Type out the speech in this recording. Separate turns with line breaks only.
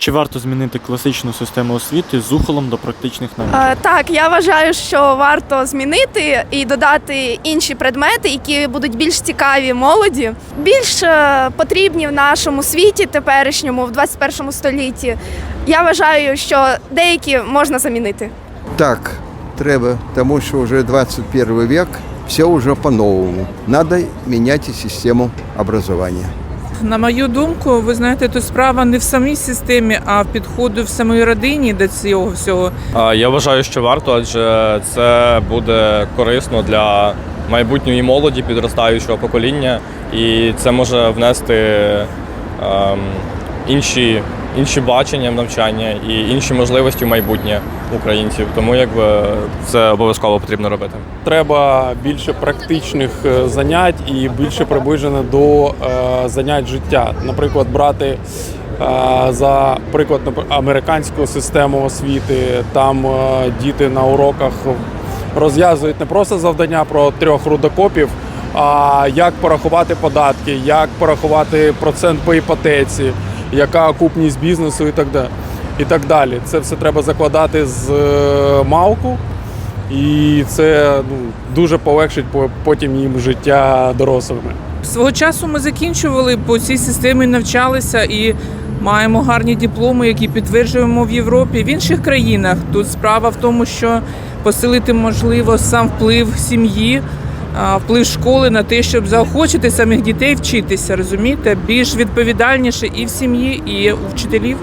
Чи варто змінити класичну систему освіти з ухилом до практичних навичок?
Е, Так, я вважаю, що варто змінити і додати інші предмети, які будуть більш цікаві молоді, більш е, потрібні в нашому світі теперішньому, в 21 столітті. Я вважаю, що деякі можна замінити.
Так, треба, тому що вже 21 век, все вже по-новому. Надо міняти систему образування.
На мою думку, ви знаєте, тут справа не в самій системі, а в підходу в самій родині до цього всього.
Я вважаю, що варто, адже це буде корисно для майбутньої молоді, підростаючого покоління, і це може внести ем, інші, інші бачення в навчання і інші можливості в майбутнє українців. Тому якби це обов'язково потрібно робити.
Треба більше практичних е, занять і більше приближено до е, занять життя. Наприклад, брати е, за приклад американську систему освіти. Там діти на уроках розв'язують не просто завдання про трьох рудокопів, а як порахувати податки, як порахувати процент по іпотеці, яка окупність бізнесу і так далі. І так далі. Це все треба закладати з е, малку. І це ну, дуже полегшить по- потім їм життя дорослими.
Свого часу ми закінчували по цій системі, навчалися і маємо гарні дипломи, які підтверджуємо в Європі. В інших країнах тут справа в тому, що посилити можливо сам вплив сім'ї, вплив школи на те, щоб заохочити самих дітей вчитися, розумієте, більш відповідальніше і в сім'ї, і у вчителів.